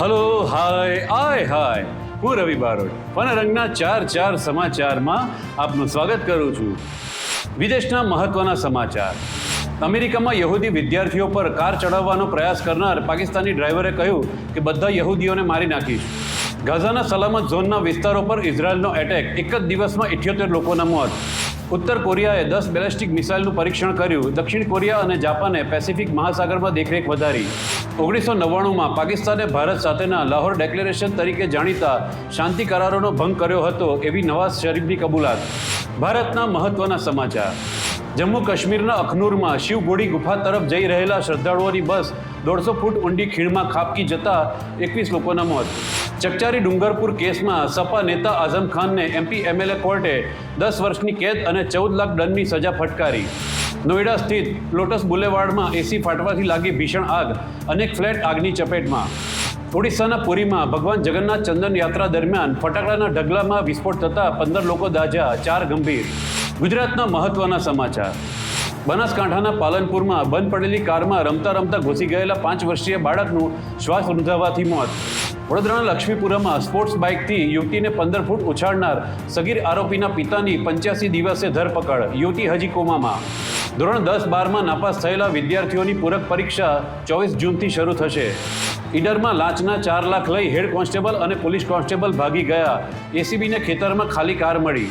Hello hi આય હાય હું રવિ Barot fun રંગના ચાર ચાર સમાચારમાં આપનું સ્વાગત કરું છું. વિદેશના મહત્વના સમાચાર. અમેરિકામાં યહૂદી વિદ્યાર્થીઓ પર કાર ચડાવવાનો પ્રયાસ કરનાર પાકિસ્તાની ડ્રાઈવરે કહ્યું કે બધા યહૂદીઓને મારી નાખીશ. ગાઝાના સલામત ઝોનના વિસ્તારો પર ઇઝરાયલનો એટેક એક જ દિવસમાં ઇઠ્યોતેર લોકોના મોત. ઉત્તર કોરિયાએ દસ બેલેસ્ટિક મિસાઇલનું પરીક્ષણ કર્યું. દક્ષિણ કોરિયા અને જાપાને પેસિફિક મહાસાગરમાં દેખરેખ વધારી. ઓગણીસો નવ્વાણુંમાં પાકિસ્તાને ભારત સાથેના લાહોર ડેક્લેરેશન તરીકે જાણીતા શાંતિ કરારોનો ભંગ કર્યો હતો એવી નવાઝ શરીફની કબૂલાત. ભારતના મહત્વના સમાચાર. જમ્મુ કાશ્મીરના અખનૂરમાં શિવગોડી ગુફા તરફ જઈ રહેલા શ્રદ્ધાળુઓની બસ દોઢસો ફૂટ ઊંડી ખીણમાં ખાબકી જતા એકવીસ લોકોના મોત. ચકચારી ડુંગરપુર કેસમાં સપા નેતા આઝમ ખાનને એમપી એમએલએ કોર્ટે દસ વર્ષની કેદ અને ચૌદ લાખ દંડની સજા ફટકારી. નોઈડા સ્થિત લોટસ બુલેવાર્ડમાં એસી ફાટવાથી લાગી ભીષણ આગ, અનેક ફ્લેટ આગની ચપેટમાં. ઓડિશાના પુરીમાં ભગવાન જગન્નાથ ચંદન યાત્રા દરમિયાન ફટાકડાના ઢગલામાં વિસ્ફોટ થતાં પંદર લોકો દાઝ્યા, ચાર ગંભીર. ગુજરાતના મહત્વના સમાચાર. બનાસકાંઠાના પાલનપુરમાં બંધ પડેલી કારમાં રમતા રમતા ઘૂસી ગયેલા પાંચ વર્ષીય બાળકનું શ્વાસ રૂંધાવાથી મોત. વડોદરાના લક્ષ્મીપુરમાં સ્પોર્ટ્સ બાઇકથી યુવતીને પંદર ફૂટ ઉછાળનાર સગીર આરોપીના પિતાની પંચ્યાસી દિવસે ધરપકડ, યુવતી હજી કોમામાં. ધોરણ દસ બારમાં નાપાસ થયેલા વિદ્યાર્થીઓની પૂરક પરીક્ષા ચોવીસ જૂનથી શરૂ થશે. ઈડરમાં લાંચના ચાર લાખ લઈ હેડ કોન્સ્ટેબલ અને પોલીસ કોન્સ્ટેબલ ભાગી ગયા. એસીબીને ખેતરમાં ખાલી કાર મળી.